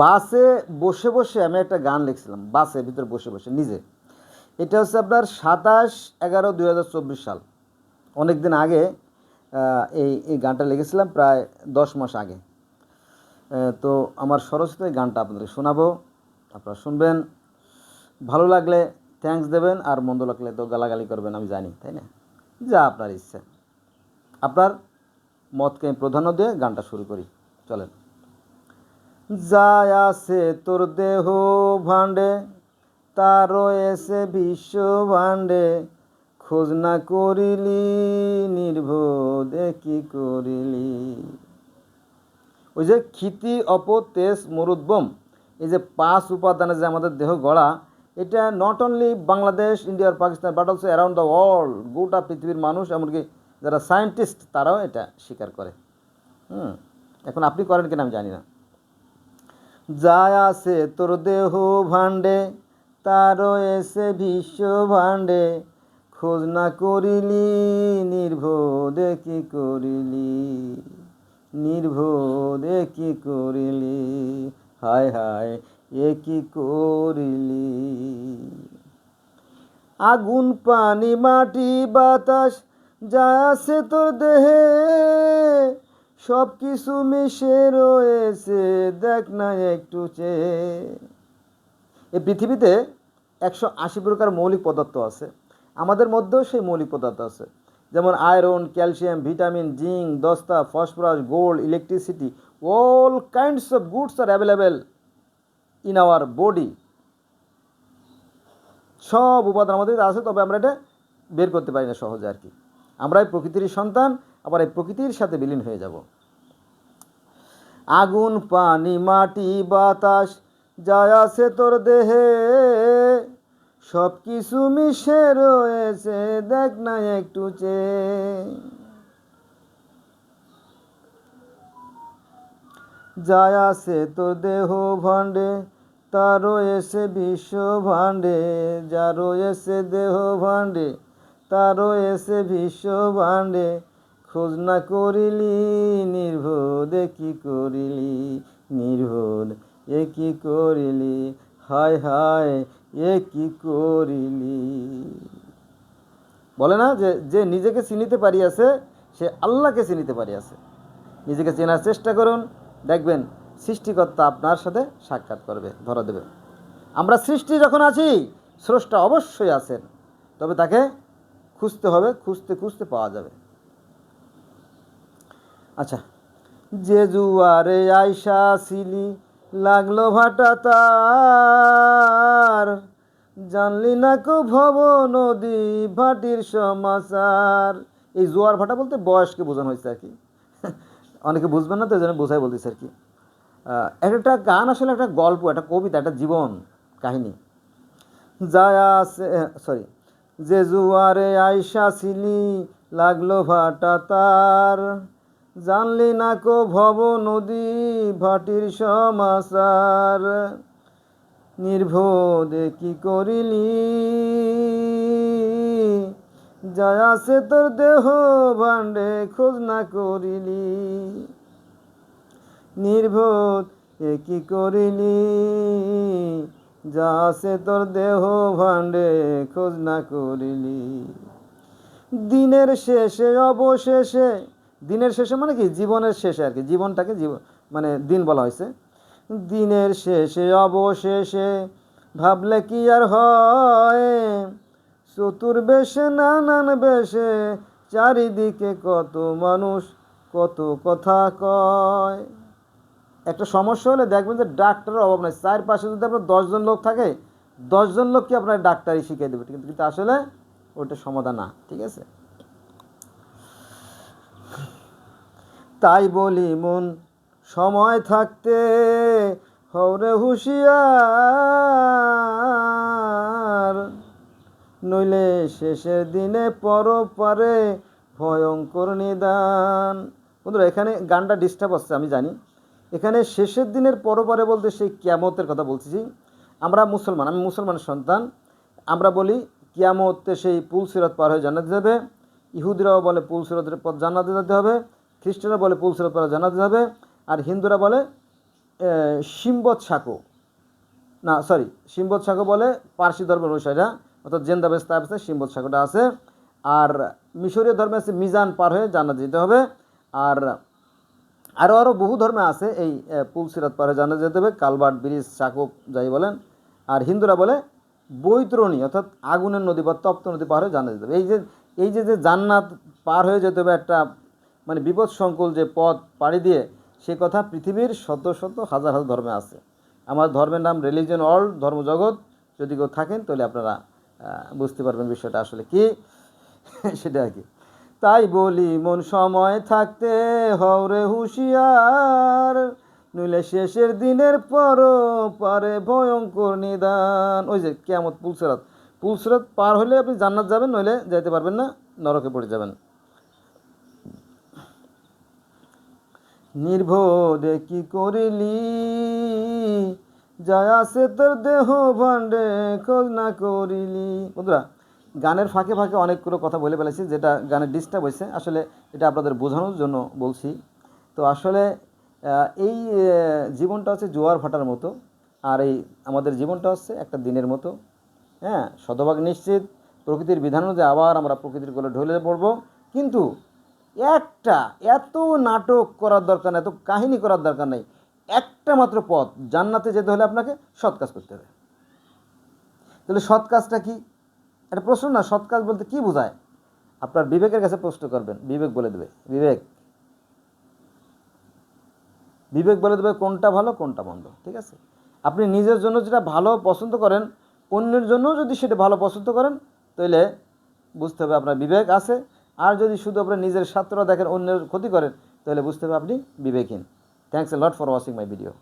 বাসে বসে বসে আমি একটা গান লিখছিলাম, বাসের ভিতরে বসে বসে, নিজে। এটা হচ্ছে আপনার সাতাশ এগারো দুই সাল। অনেক দিন আগে এই এই গানটা লিখেছিলাম প্রায় দশ মাস আগে। তো আমার সরস্বতী গানটা আপনাদের শোনাবো, আপনারা শুনবেন। ভালো লাগলে থ্যাঙ্কস দেবেন আর মন্দ লাগলে তো গালাগালি করবেন, আমি জানি, তাই না? যা আপনার ইচ্ছা। আপনার মতকে আমি প্রাধান্য দিয়ে গানটা শুরু করি। চলেন। যায় আছে তোর দেহ ভাণ্ডে তার এসে বিশ্ব ভাণ্ডে। খোঁজ না করিলি নির্বোধে কি করিলি? ওই যে ক্ষিতি অপ তেজ মরুদ্বম এই যে পাঁচ উপাদানে যে আমাদের দেহ গড়া, এটা not only Bangladesh, India, R Pakistan but also around the world গোটা পৃথিবীর মানুষ, এমনকি যারা সায়েন্টিস্ট তারাও এটা স্বীকার করে। হুম, এখন আপনি করেন কিনা আমি জানি না। যায় আছে তোর দেহ ভাণ্ডে, তারও এসে বিশ্ব ভাণ্ডে। খোঁজ না করিলি, নির্ভোদে কি করিলি? নির্ভোদে কি করিলি? হায় হায়, এ কি করিলি? আগুন, পানি, মাটি, বাতাস যা আছে তোর দেহে। সব কিছু মিশে রয়েছে, দেখ না একটু চেয়ে। এই পৃথিবীতে একশো আশি প্রকার মৌলিক পদার্থ আছে। আমাদের মধ্যেও সেই মৌলিক পদার্থ আছে। যেমন আয়রন, ক্যালসিয়াম, ভিটামিন, জিঙ্ক, দস্তা, phosphorus, gold, electricity, all kinds of goods are available in our body. সব উপাদান আমাদের আছে, তবে আমরা এটা বের করতে পারি না সহজে আর কি। আমরা এই প্রকৃতির সন্তান আবার এই প্রকৃতির সাথে বিলীন হয়ে যাব। আগুন, পানি, মাটি, বাতাস যা আছে তোর দেহে সব কিছু মিশে রয়েছে, দেখ না একটু চেয়ে। যা আছে তোর দেহ ভাণ্ডে, তা রয়েছে বিশ্ব ভাণ্ডে, যা রয়েছে দেহ ভাণ্ডে, তা রয়েছে বিশ্ব ভাণ্ডে খোঁজ না করিলি নির্বোধে কি করিলি? নির্বোধ এ কি করিলি? হায় হায়, এ কি করিলি? বলে না যে যে নিজেকে চিনিতে পারিয়াছে, সে আল্লাহকে চিনিতে পারিয়াছে। নিজেকে চেনার চেষ্টা করুন, দেখবেন সৃষ্টিকর্তা আপনার সাথে সাক্ষাৎ করবে, ধরা দেবে। আমরা সৃষ্টি যখন আছি, স্রষ্টা অবশ্যই আছেন, তবে তাকে খুঁজতে হবে, খুঁজতে খুঁজতে পাওয়া যাবে। আচ্ছা। যে জুয়ারে আইসা সিলি লাগল ভাটা তার। জানলি না কো ভব নদী ভাটির সমাচার। এই জোয়ার ভাটা বলতে বয়সকে বোঝানো হয়েছে আর কি। অনেকে বুঝবেন না তো জন্য বোঝাই বলতেছে আর কি। এক একটা গান আসলে একটা গল্প, একটা কবিতা, একটা জীবন, কাহিনী। যায় আছে সরি যে জুয়ারে আইসা সিলি লাগল ভাটা তার। জানলি না কো ভব নদী ভাটির সমাচার। নির্ভোদে কি করিলি? আছে তোর দেহ ভাণ্ডে, খোঁজ না করিলি। নির্বোধ এ কি করিলি? যা আছে তোর দেহ ভাণ্ডে, খোঁজ না করিলি। দিনের শেষে, অবশেষে দিনের শেষে মানে কি? জীবনের শেষে আর কি। জীবনটাকে জীবন মানে দিন বলা হয়েছে। দিনের শেষে, অবশেষে ভাবলে কি আর হয়? চতুর্বেশে, নানান বেশে চারিদিকে কত মানুষ, কত কথা কয়। একটা সমস্যা হলে দেখবেন যে ডাক্তারের অভাব নাই। চারপাশে যদি আপনার দশজন লোক থাকে, দশজন লোককে আপনার ডাক্তারই শিখিয়ে দেবে। কিন্তু আসলে ওটা সমাধান না। ঠিক আছে? তাই বলি মন, সময় থাকতে হরে হুঁশিয়ার। নইলে শেষের দিনে পর পারে ভয়ঙ্কর নিদান। বন্ধুরা, এখানে গানটা ডিস্টার্ব হচ্ছে, আমি জানি। এখানে শেষের দিনের পরপারে বলতে সেই কিয়ামতের কথা বলছি আমরা মুসলমান, আমি মুসলমানের সন্তান। আমরা বলি, কিয়ামতে সেই পুল সিরাত পার হয়ে জান্নাতে যাবে। ইহুদিরাও বলে, পুল সিরাতের পথ জান্নাতে যেতে হবে। খ্রিস্টানরা বলে পুল সিরাত পার হয়ে জান্নাতে যাবে, আর হিন্দুরা বলে সিম্বত সাঁকো। না সরি সিম্বত সাঁকো বলে পার্সি ধর্মের অনুসারীরা অর্থাৎ জেন্দাবেস্তা আছে সিম্বত সাঁকোটা আছে। আর মিশরীয় ধর্মে আছে মিজান পার হয়ে জান্নাত যেতে হবে। আর আরও আরও বহু ধর্মে আছে এই পুলসিরাত পার হয়ে জান্নাত যেতে হবে কালবাট ব্রিজ চাকুপ যাই বলেন। আর হিন্দুরা বলে বৈতরণী, অর্থাৎ আগুনের নদী বা তপ্ত নদী পার হয়ে জান্নাত যেতে হবে। এই যে এই যে যে জান্নাত পার হয়ে যেতে হবে একটা মানে বিপদ সংকুল যে পথ পাড়ি দিয়ে, সে কথা পৃথিবীর শত শত হাজার হাজার ধর্মে আছে। আমার ধর্মের নাম রিলিজিয়ন অল ধর্মজগৎ। যদি কেউ থাকেন, তাহলে আপনারা বুঝতে পারবেন বিষয়টা আসলে কি। সেটা আর কি। তাই বলি, মন সময় থাকতে হওরে হুঁশিয়ার। নইলে শেষের দিনের পর পারে ভয়ঙ্কর নিদান। ওই যে কেমত পুলসরাত। পুলসরাত পার হলে আপনি জান্নাত যাবেন, নইলে যাইতে পারবেন না, নরকে পড়ে যাবেন। নির্ভোদে কি করিলি? যায় আছে তোর দেহ ভাণ্ডে, খোঁজ না করিলি। বন্ধুরা, গানের ফাঁকে ফাঁকে অনেকগুলো কথা বলে ফেলেছি, যেটা গানের ডিস্টার্ব হয়েছে। আসলে এটা আপনাদের বোঝানোর জন্য বলছি। তো আসলে এই জীবনটা হচ্ছে জোয়ার ভাটার মতো। আর এই আমাদের জীবনটা হচ্ছে একটা দিনের মতো। হ্যাঁ শতভাগ নিশ্চিত। প্রকৃতির বিধান অনুযায়ী আবার আমরা প্রকৃতির কোলে ঢলে পড়ব। কিন্তু একটা, এত নাটক করার দরকার নেই, এত কাহিনী করার দরকার নেই। একটা মাত্র পথ, জান্নাতে যেতে হলে আপনাকে সৎ কাজ করতে হবে। তাহলে সৎ কাজটা কি? একটা প্রশ্ন না, সৎ কাজ বলতে কি বোঝায়? আপনার বিবেকের কাছে প্রশ্ন করবেন, বিবেক বলে দেবে, বিবেক। বিবেক বলে দেবে কোনটা ভালো, কোনটা মন্দ, ঠিক আছে? আপনি নিজের জন্য যেটা ভালো পছন্দ করেন, অন্যের জন্য যদি সেটা ভালো পছন্দ করেন, তাহলে বুঝতে হবে আপনার বিবেক আছে আর যদি শুধু আপনার নিজের স্বার্থটা দেখেন, অন্যের ক্ষতি করেন, তাহলে বুঝতে হবে আপনি বিবেকহীন। Thanks a lot for watching my video